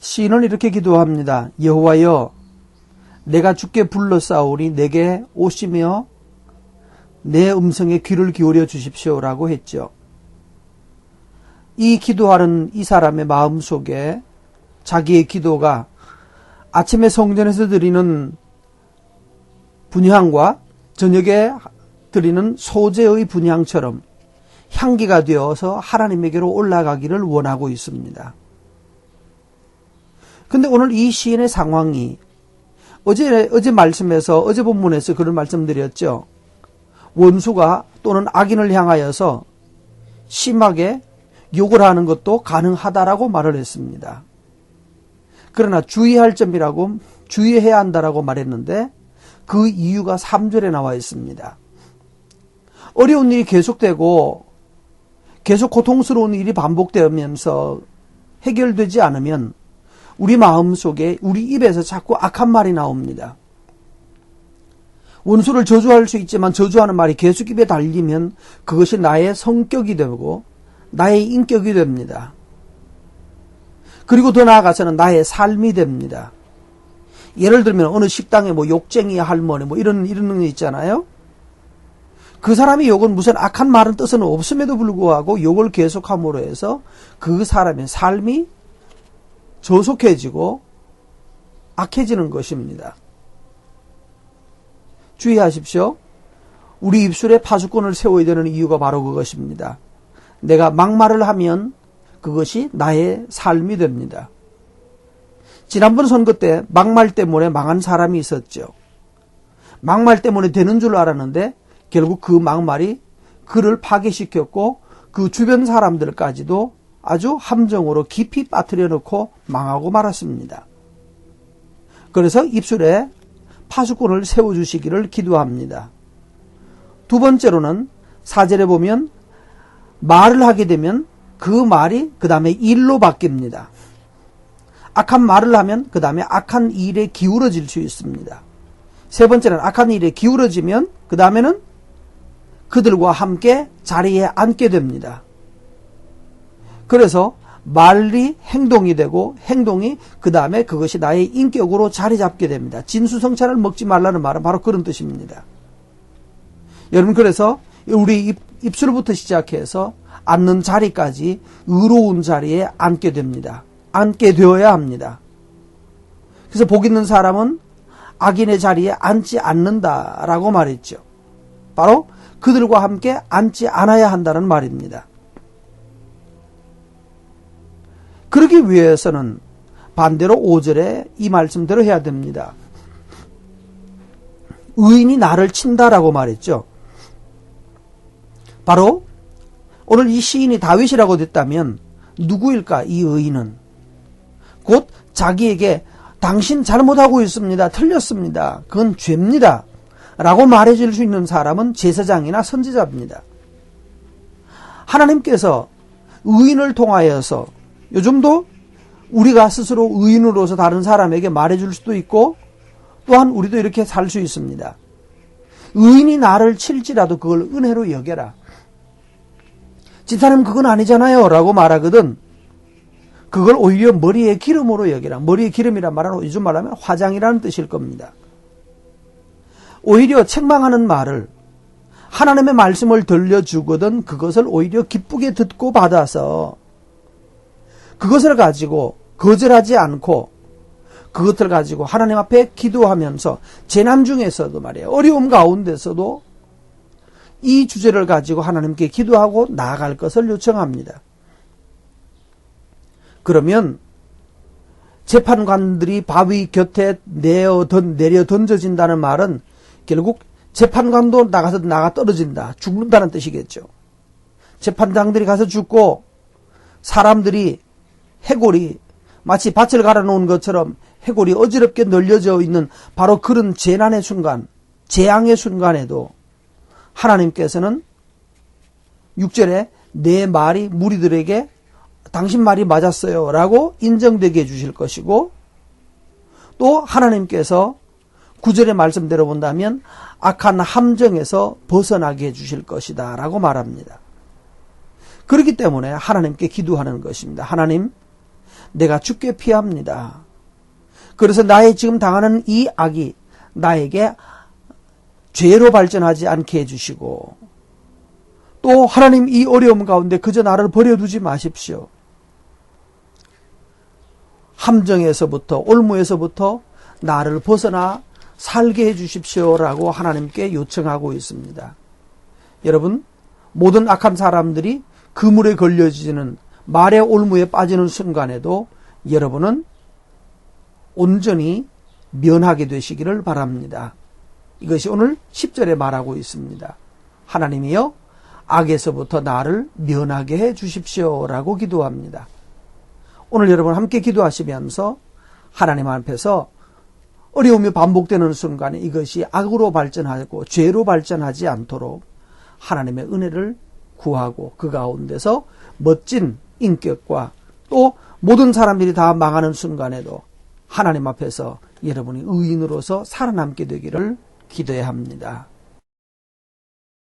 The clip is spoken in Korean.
시인은 이렇게 기도합니다. 여호와여 내가 주께 불러싸오니 내게 오시며 내 음성에 귀를 기울여 주십시오라고 했죠. 이 기도하는 이 사람의 마음 속에 자기의 기도가 아침에 성전에서 드리는 분향과 저녁에 드리는 소재의 분향처럼 향기가 되어서 하나님에게로 올라가기를 원하고 있습니다. 근데 오늘 이 시인의 상황이 어제 어제 말씀에서 어제 본문에서 그런 말씀드렸죠. 원수가 또는 악인을 향하여서 심하게 욕을 하는 것도 가능하다라고 말을 했습니다. 그러나 주의할 점이라고 주의해야 한다라고 말했는데 그 이유가 3절에 나와 있습니다. 어려운 일이 계속되고 계속 고통스러운 일이 반복되면서 해결되지 않으면 우리 마음 속에 우리 입에서 자꾸 악한 말이 나옵니다. 원수를 저주할 수 있지만 저주하는 말이 계속 입에 달리면 그것이 나의 성격이 되고 나의 인격이 됩니다. 그리고 더 나아가서는 나의 삶이 됩니다. 예를 들면 어느 식당에 뭐 욕쟁이 할머니 뭐 이런 이런 거 있잖아요. 그 사람이 욕은 무슨 악한 말은 뜻은 없음에도 불구하고 욕을 계속함으로 해서 그 사람의 삶이 저속해지고 악해지는 것입니다. 주의하십시오. 우리 입술에 파수꾼을 세워야 되는 이유가 바로 그것입니다. 내가 막말을 하면 그것이 나의 삶이 됩니다. 지난번 선거 때 막말 때문에 망한 사람이 있었죠. 막말 때문에 되는 줄 알았는데 결국 그 막말이 그를 파괴시켰고 그 주변 사람들까지도 아주 함정으로 깊이 빠뜨려 놓고 망하고 말았습니다. 그래서 입술에 파수꾼을 세워주시기를 기도합니다. 두 번째로는 사절에 보면 말을 하게 되면 그 말이 그 다음에 일로 바뀝니다. 악한 말을 하면 그 다음에 악한 일에 기울어질 수 있습니다. 세 번째는 악한 일에 기울어지면 그 다음에는 그들과 함께 자리에 앉게 됩니다. 그래서 말이 행동이 되고 행동이 그 다음에 그것이 나의 인격으로 자리 잡게 됩니다. 진수성찬을 먹지 말라는 말은 바로 그런 뜻입니다. 여러분 그래서 우리 입, 입술부터 시작해서 앉는 자리까지 의로운 자리에 앉게 됩니다. 앉게 되어야 합니다. 그래서 복 있는 사람은 악인의 자리에 앉지 않는다라고 말했죠. 바로 그들과 함께 앉지 않아야 한다는 말입니다. 그러기 위해서는 반대로 5절에 이 말씀대로 해야 됩니다. 의인이 나를 친다라고 말했죠. 바로 오늘 이 시인이 다윗이라고 됐다면 누구일까 이 의인은 곧 자기에게 당신 잘못하고 있습니다. 틀렸습니다. 그건 죄입니다. 라고 말해줄 수 있는 사람은 제사장이나 선지자입니다. 하나님께서 의인을 통하여서 요즘도 우리가 스스로 의인으로서 다른 사람에게 말해줄 수도 있고 또한 우리도 이렇게 살 수 있습니다. 의인이 나를 칠지라도 그걸 은혜로 여겨라. 집사님 그건 아니잖아요 라고 말하거든 그걸 오히려 머리에 기름으로 여기라. 머리에 기름이란 말은 요즘 말하면 화장이라는 뜻일 겁니다. 오히려 책망하는 말을 하나님의 말씀을 들려주거든 그것을 오히려 기쁘게 듣고 받아서 그것을 가지고 거절하지 않고 그것을 가지고 하나님 앞에 기도하면서 재난 중에서도 말이에요. 어려움 가운데서도 이 주제를 가지고 하나님께 기도하고 나아갈 것을 요청합니다. 그러면 재판관들이 바위 곁에 내어 던, 내려 던져진다는 말은 결국 재판관도 나가서 나가 떨어진다. 죽는다는 뜻이겠죠. 재판장들이 가서 죽고 사람들이 해골이 마치 밭을 갈아 놓은 것처럼 해골이 어지럽게 널려져 있는 바로 그런 재난의 순간, 재앙의 순간에도 하나님께서는 6절에 내 말이 무리들에게 당신 말이 맞았어요 라고 인정되게 해주실 것이고 또 하나님께서 구절의 말씀대로 본다면 악한 함정에서 벗어나게 해주실 것이다 라고 말합니다. 그렇기 때문에 하나님께 기도하는 것입니다. 하나님, 내가 죽게 피합니다. 그래서 나의 지금 당하는 이 악이 나에게 죄로 발전하지 않게 해주시고 또 하나님 이 어려움 가운데 그저 나를 버려두지 마십시오. 함정에서부터 올무에서부터 나를 벗어나 살게 해 주십시오라고 하나님께 요청하고 있습니다. 여러분 모든 악한 사람들이 그물에 걸려지는 말의 올무에 빠지는 순간에도 여러분은 온전히 면하게 되시기를 바랍니다. 이것이 오늘 10절에 말하고 있습니다. 하나님이여 악에서부터 나를 면하게 해 주십시오라고 기도합니다. 오늘 여러분 함께 기도하시면서 하나님 앞에서 어려움이 반복되는 순간에 이것이 악으로 발전하고 죄로 발전하지 않도록 하나님의 은혜를 구하고 그 가운데서 멋진 인격과 또 모든 사람들이 다 망하는 순간에도 하나님 앞에서 여러분이 의인으로서 살아남게 되기를 기도해야 합니다.